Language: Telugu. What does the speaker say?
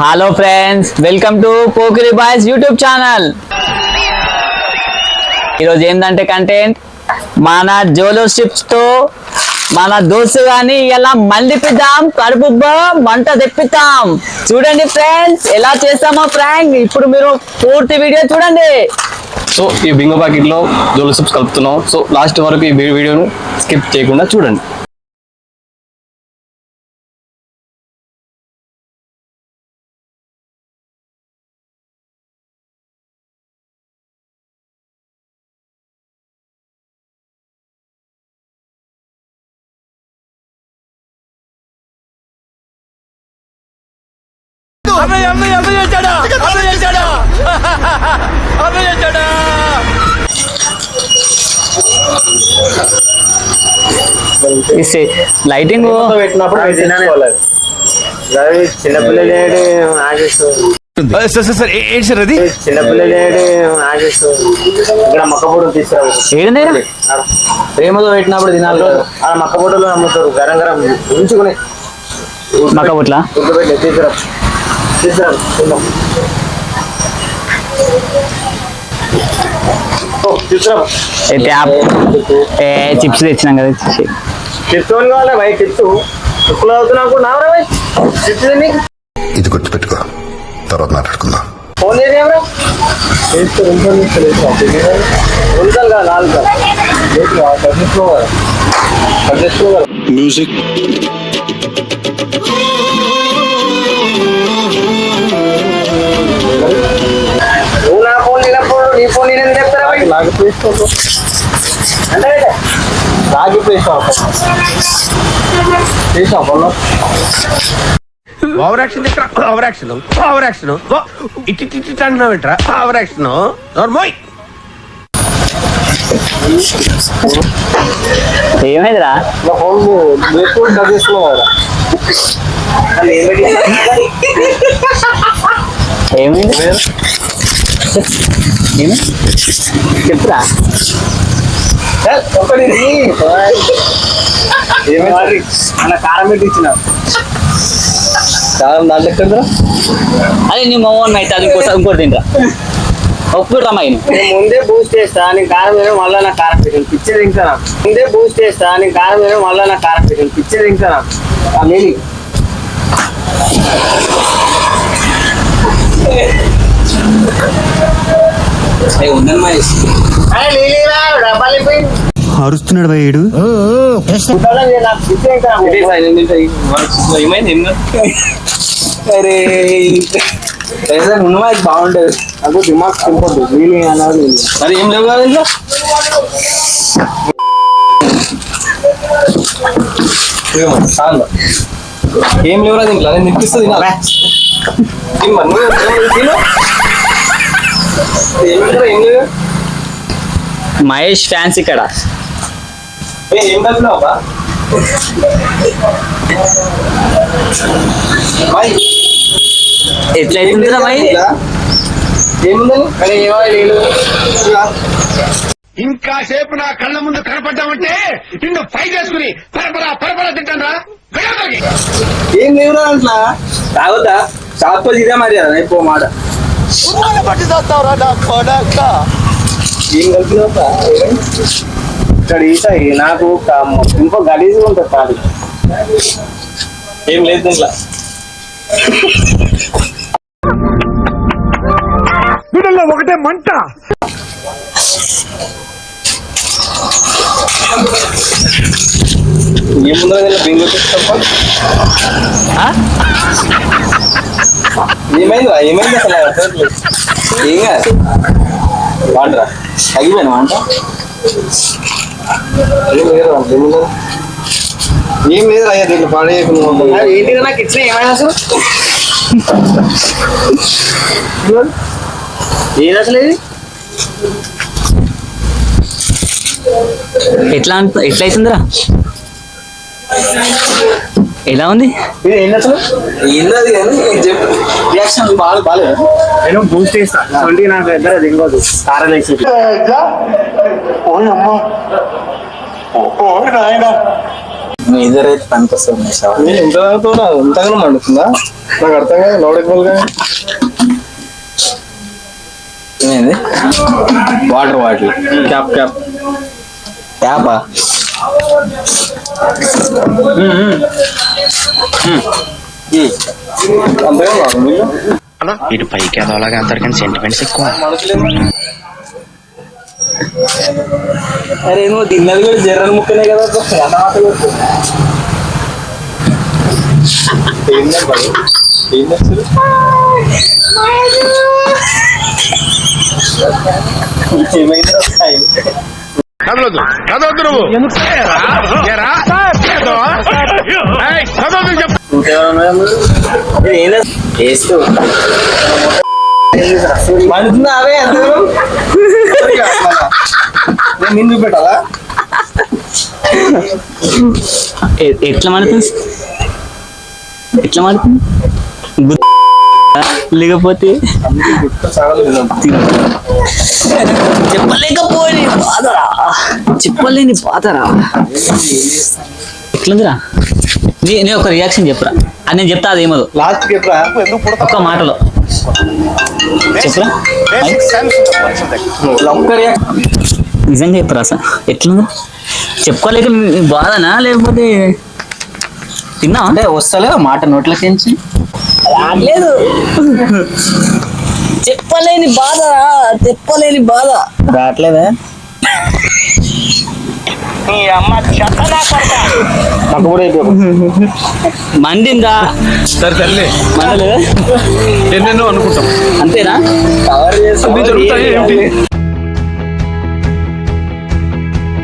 Hello friends welcome to Pokiri boys YouTube channel ఈరోజు ఏంటంటే కంటెంట్ మన జోలో తో మన దోస్తు గాని ఇలా మళ్ళిపిద్దాం కడుపుబ్బా మంట తెప్పిద్దాం. చూడండి ఫ్రెండ్స్ ఎలా చేస్తామో ఫ్రాంక్ ఇప్పుడు మీరు పూర్తి వీడియో చూడండి. సో ఈ బింగో ప్యాకెట్లో లో జోలో సిప్స్ కలుపుతున్నాం. సో లాస్ట్ వరకు ఈ వీడియోను స్కిప్ చేయకుండా చూడండి. లైటింగ్ చిన్నపిల్లలేడు సార్ సార్ ఏంటి సార్ అది? చిన్నపిల్లలేడు ఇక్కడ మొక్కపొడులు తీసుకురావు ప్రేమతో పెట్టినప్పుడు తినాలి. ఆ మొక్కపొడులు అమ్ముతారు గరం గరం ఉంచుకుని. మక్క బుట్ల ఉడకబెట్టి తీసుకురా. తీసుకురా ఏ చిప్స్ తెచ్చినాం కదా చిప్స్ ఏమని కావాలి బయట చిప్స్ చిప్పులు అవుతున్నావు అనుకున్నావురా బయ్ చిప్స్ తిని ఇది గుర్తుపెట్టుకో. తర్వాత మాట్లాడుకుందాం. ఫోన్ చేసి ఎవరా ఉంచాలి కదా నాలుగు. మ్యూజిక్ నువ్వు నా ఫోన్ లేనప్పుడు నీ ఫోన్ నేను చెప్తారా? నాకు తీసుకో ఓవర్ యాక్షన్ ఇక్కడ ఓవర్ యాక్షన్ ఓవర్ యాక్షన్ అంటున్నావు ఏంట్రా? ఓవర్ యాక్షన్ నోర్మోయ్ ఏమైందిరా? పెట్టి ఏమైంది? ఏమి చెప్పురా. మన కారం పెట్టి ఇచ్చినావు చాలా దాంట్లో ఎక్కడ అదే నీ మోహన్ అయితే అది ఇంకోసారి ఇంకోటి తింటా ఒప్పుడు ముందే బూస్ట్ చేస్తా నేను కారం వేరే మళ్ళీ నా కారం పెట్టాను పిచ్చి తింటాను ముందే బూస్ట్ చేస్తా నేను కారం వేరే మళ్ళీ నా కారం పెట్టాను పిచ్చి తింటాను అరుస్తున్నాడు భయ్యుడు బాగుంటది. నాకు దిమాగ్ తింపొద్దు వీలు అన్నది మరి ఏం లేవు కదా ఇంట్లో. ఏం లేవురా దీంట్లో నేను తినిపిస్తుంది లేవు? మహేష్ ఫ్యాన్స్ ఇక్కడ. ఏ, కలిపినావు ఎట్లయితుందిరా ఏముందని అరే ఏమో లేదు ఇంకా సేపు నా కళ్ళ ముందు కనపడ్డామంటే నిన్ను పై చేసుకుని పరపరా పరపరా తింటాను ఏం లేవురా అట్లా తాగుతా. ఇదే మరి అది అయిపో మాట. ఏం కలిపినావురా? ఇక్కడ ఈసారి నాకు ఇంకో గలీజ్గా ఉంటుంది తాడు ఏం లేదు దీంట్లో. ఒకటే మంట. ఏముందో దీంట్లో బింగో తప్ప? ఆ? ఏమైందిరా ఏమైంది అసలు. ఏం కాదు. వాడరా తగ్గిపోయినా వంట ఏం లేదురా అయ్యా పాడేయకుండా అది ఏంటిది నాకు ఇచ్చిన ఏమైనా అసలు? ఏది అసలు ఇది? ఎట్లా అంట- ఎట్లా అవుతుందిరా ఎలా ఉంది? ఇది కానీ చెప్పు రియాక్షన్ బాగా బాగాలేదు? నేను బూస్ట్ చేస్తాను ట్వంటీ నాకు దగ్గర దిగదు నేను ఇంత నాకు ఇంతగానో మండుతుందా? నాకు అర్థం కాదు లోడ్ ఎక్కువగా ఏమైంది వాటర్ వాటర్. Cap cap. మీరు ఇటు పైకి ఎదవలాగా అంటారు కానీ సెంటిమెంట్స్ ఎక్కువ. అరే నువ్వు తిన్నది కూడా జర్రని ముక్కనే కదా ఏమైంది? కదలొద్దు కదవద్దు నువ్వు. ఏరా? ఏదవా? ఏయ్, కదవద్దు చెప్పు. ఎంత నిన్ను ఎట్లా మడుతుంది ఎట్లా మడుతుంది లేకపోతే చెప్పలేకపోయి బాధరా. చెప్పలేని బాధరా. ఎట్లుందిరా? నీ నేను ఒక రియాక్షన్ చెప్పురా. అది నేను చెప్తా అదేమో లాస్ట్ ఒక్క మాటలో. చెప్పురా? నిజంగా చెప్పురా సార్? ఎట్లుంది? చెప్పుకోలేక బాధనా? లేకపోతే తిన్నా అంటే వస్తలేదా మాట నోట్లకించి. రాలేదు చెప్పలేని బాధ చెప్పలేని బాధ. రావట్లేదా? మండిందా? సరే తల్లి మండలేదా? ఎన్నెన్నో అనుకుంటాం. అంతేనా? జరుగుతాయి ఏంటి?